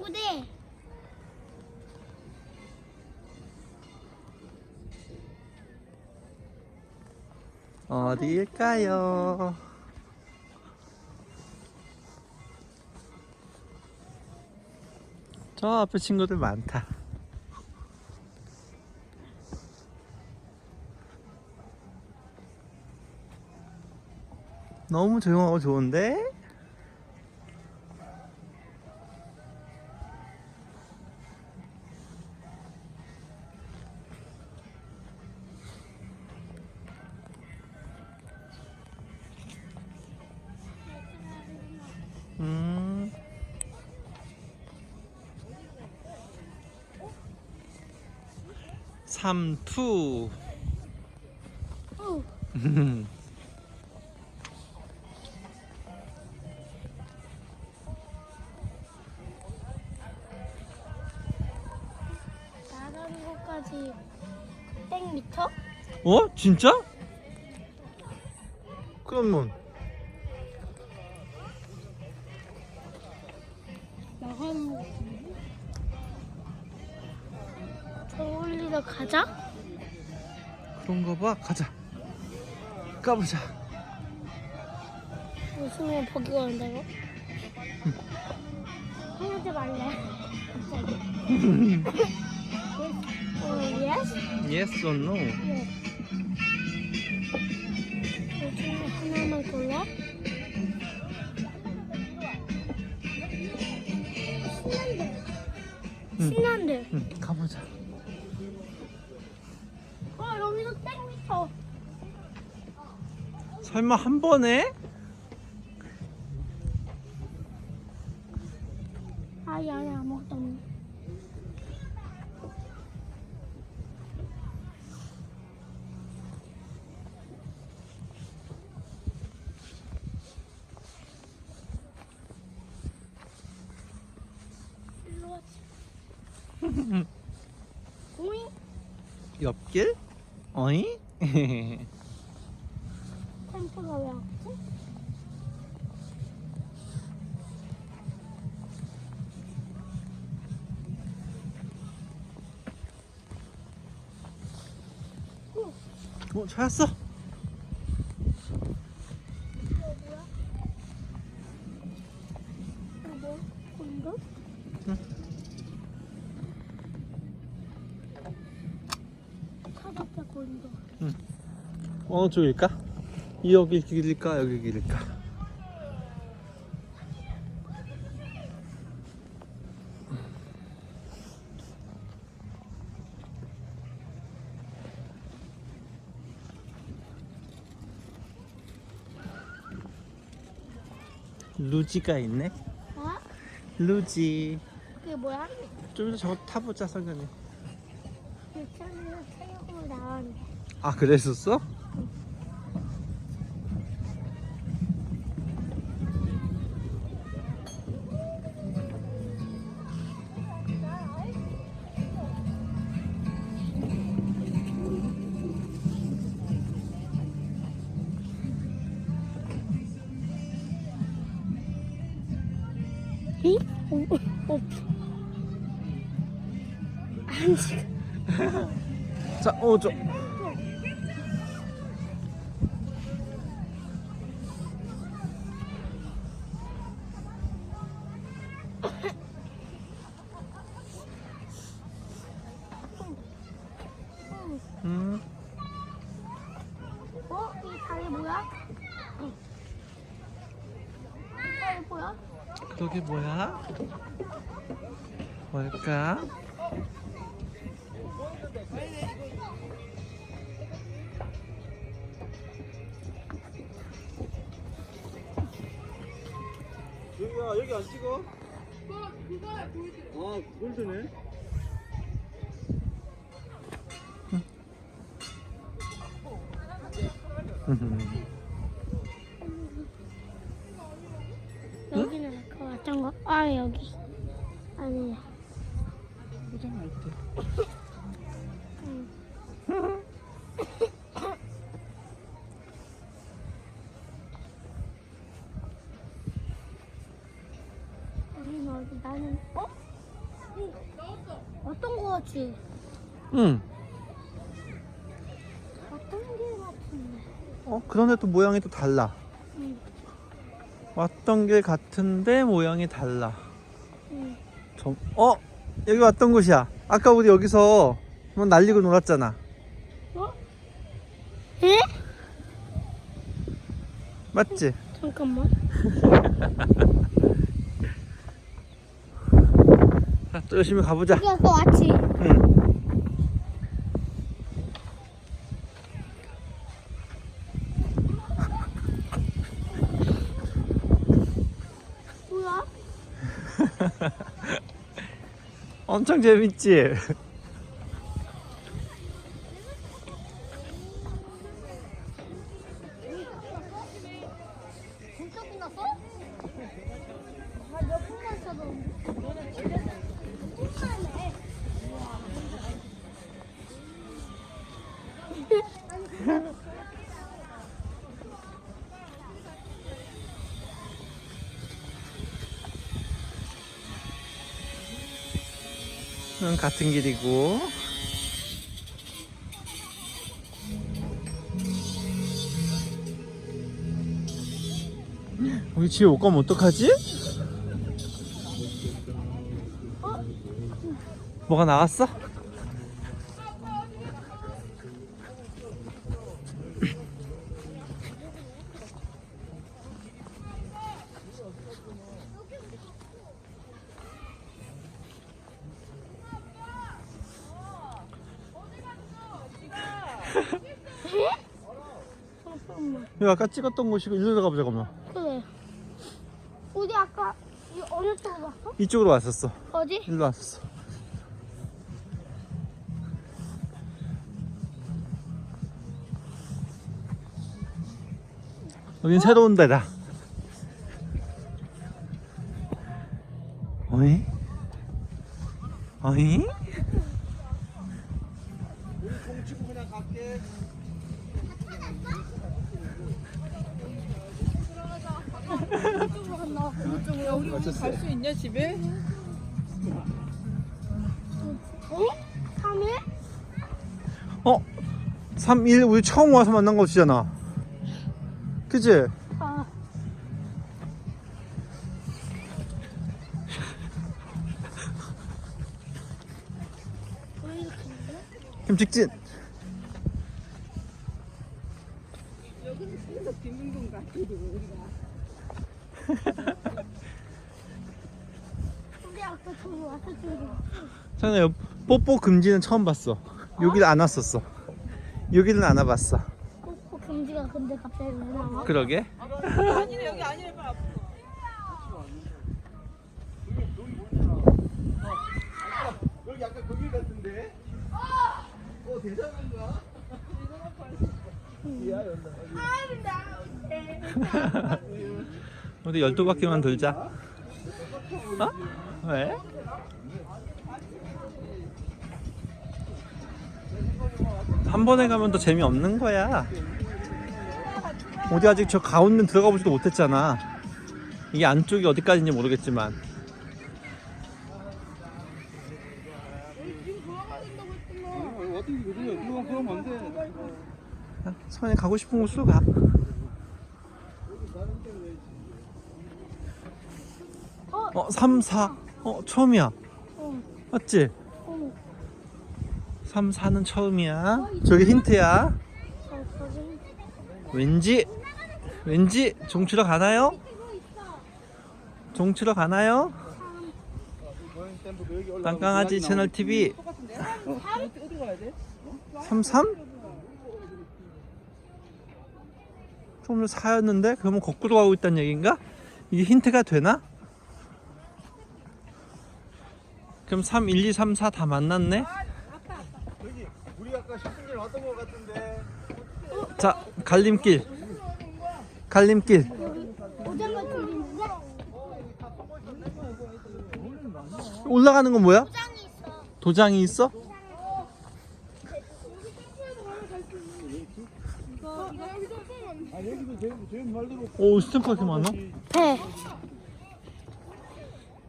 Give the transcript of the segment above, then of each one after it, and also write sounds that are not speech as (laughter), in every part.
친구들. 어디일까요? 저 앞에 친구들 많다. 너무 조용하고 좋은데? 삼투. 어, 나가는 곳까지 100m? 어? 진짜? 그러면 저 멀리서 가자. 그런가 봐. 가자. 가보자. 웃으면 보기가 온다고? 하나도 말래. 갑자기. 어, yes? Yes or no? 네. 둘 중에 하나만 골라? 신난데. 응. 신난데. 응, 가보자. 설마 한 번에? 아니, 아니, 아무것도 없네. 일로 와지. (laughs) 오잉? 옆길? 어이? (laughs) 템프가 왜 없지? 어, 찾았어. 찾았다, 공도. 어느 쪽일까? 여기 길일까? 여기 길일까? 루지가 있네. 어? 루지. 그게 뭐야? 좀 이따 저거 타보자 성현이. 유치원에서 체육으로 나왔는데. 아 그랬었어? 이? 어, 어, 어. 안 지금. (laughs) 자, 어, 저. (laughs) 음, 어? 이 다리 뭐야? 이 다리 뭐야? 그게 뭐야? 뭘까? 여기야 여기 안 찍어? 아 골드네 여기는 나는 어? 어떤 거 같지? 응. 어떤 게 같은데? 어, 그런데 또 모양이 또 달라. 응. 왔던 길 같은데 모양이 달라. 응. 점, 어? 여기 왔던 곳이야. 아까 우리 여기서 한번 날리고 놀았잖아. 어? 에? 맞지? 잠깐만. (laughs) 자, 또 열심히 가보자. 여기 아까 왔지? 응. 뭐야? (laughs) 엄청 재밌지? 응, 같은 길이고. 우리 집에 못 가면 어떡하지? 뭐가 나왔어? 잠깐만. 여기 아까 찍었던 곳이고 일로 가보자 그러면 그래. 어디 아까 이 어느 쪽으로 왔어? 이쪽으로 왔었어 어디? 일로 왔었어 여긴 새로운 데다 어이? 어이? 어? 3일 우리 처음 와서 만난 곳이잖아 그치? 아. 그럼 직진 여기는? 우리가. (laughs) 우리 아까 저기. 자네 뽀뽀 금지는 처음 봤어 여기를 안 왔었어 여기는 안 와봤어 뽀뽀 금지가 근데 갑자기 왜 나와? 그러게 아니네 여기 아니네 봐. 여기 약간 거기 같은데? 어, 대장인가? 이야, 연다. 우리 12바퀴만 돌자 어? 왜? 한 번에 가면 더 재미없는 거야 어디 아직 저 가운데 들어가 보지도 못했잖아 이게 안쪽이 어디까지인지 모르겠지만. 선이 가고 싶은 곳으로 가 어, 3, 4. 어, 처음이야. 어. 맞지? 어. 3, 4는 처음이야. 힌트야. 어, 저기. 왠지, 왠지 종치러 가나요? 종치러 가나요? 땅강아지 채널 TV 똑같은데? 어디, 어디 가야 돼? 33? 좀더 4였는데? 그러면 거꾸로 가고 있다는 얘기인가? 이게 힌트가 되나? 그럼 3, 1, 2, 3, 4 다 만났네? 10분 전에 왔던 것 같은데. 자, 갈림길. 갈림길. 올라가는 건 뭐야? 오장이 있어. 도장이 있어? 오, 스탬프가 이렇게 많아? 배.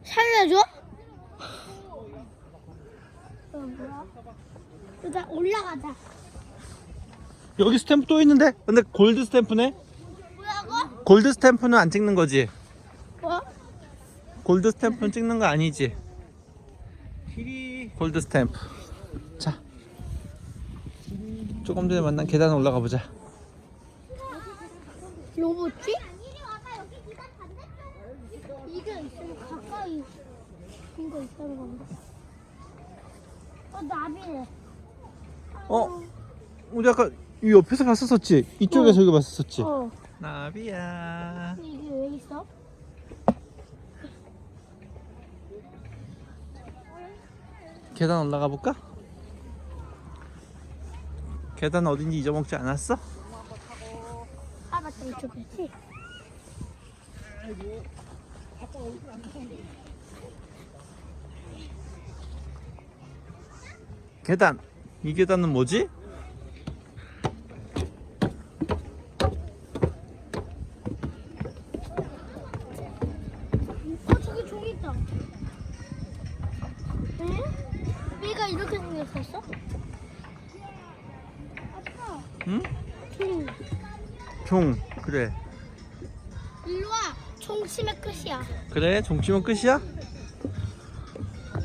살려줘? (laughs) 일단 올라가자. 여기 스탬프 또 있는데? 근데 골드 스탬프네? 뭐라고? 골드 스탬프는 안 찍는 거지? 뭐? 골드 스탬프는 찍는 거 아니지? 길이 골드 스탬프. 자. 조금 전에 만난 계단 올라가 보자. 로봇이? 이게 있으면 가까이 이거 있다는 건데. 어 나비네. 어? 우리 아까 이 옆에서 봤었었지? 이쪽에서 여기 봤었었지? 어. 나비야. 이게 왜 있어? 계단 올라가 볼까? 계단 어딘지 잊어먹지 않았어? 아 맞다 이쪽이지. 계단. 이 계단은 뭐지? 어 저기 종 있다. 응? 얘가 이렇게 생겼었어? 아빠. 응? 종. 종. 그래. 일로 와. 총 치면 끝이야. 그래? 종 치면 끝이야?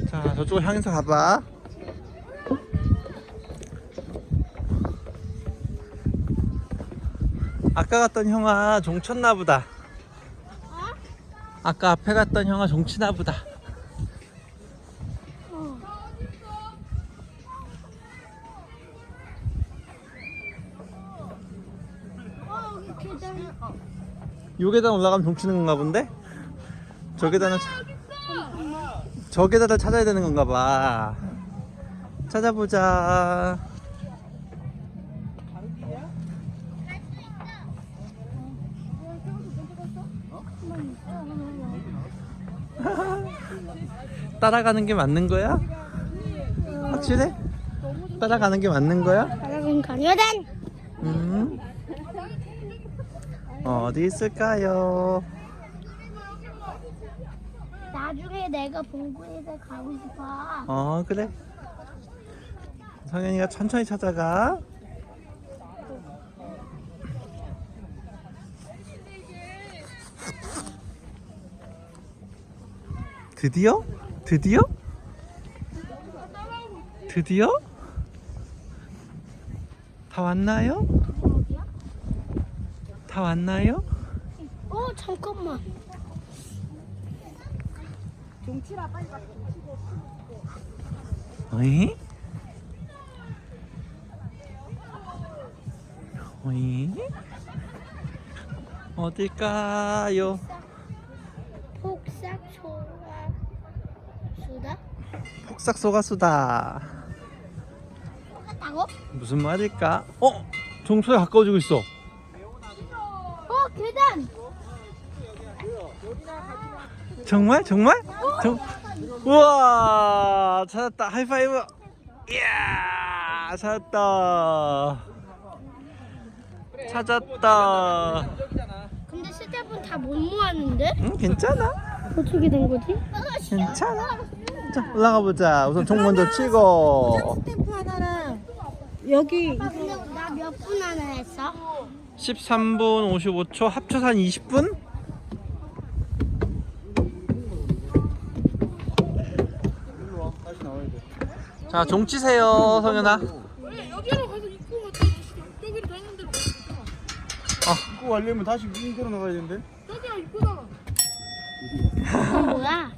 자, 저쪽을 향해서 가봐. 아까 갔던 형아 종 쳤나 보다. 어? 아까 앞에 갔던 형아 종 치나 보다. 요 계단 올라가면 종 치는 건가 본데? 저 계단은 차... 저 계단을 찾아야 되는 건가 봐. 찾아보자. (laughs) 따라가는 게 맞는 거야? 확실해? 따라가는 게 맞는 거야? 나가긴 가려된. 음. 어디 있을까요? 나중에 내가 봉구이들 가고 싶어. 어 그래 성현이가 천천히 찾아가 드디어? 드디어? 드디어? 다 왔나요? 다 왔나요? 어 잠깐만. 어이? 어이? 어딜까요? 폭삭 소라 수다? 폭삭 소가수다. 똑같다고? 무슨 말일까? 어? 종소리 가까워지고 있어. 어 계단. 정말? 정말? 정... 우와! 찾았다. 하이파이브. 이야! 찾았다. 찾았다. 근데 스텝은 다못 모았는데? 응, 괜찮아. 어떻게 된 거지? 괜찮아. 자, 올라가 보자. 우선 종 먼저 치고. 스탬프 하나랑 여기 아 근데 나 몇 분 안에 했어? 13분 55초 합쳐서 한 20분? 일로 와 다시 나와야 돼 자, 종 치세요, 성현아. 여기로 가서 입고 갔다 여기로 다니는 대로 입고 가려면 다시 민대로 나가야 되는데 여기가 입구잖아 뭐야?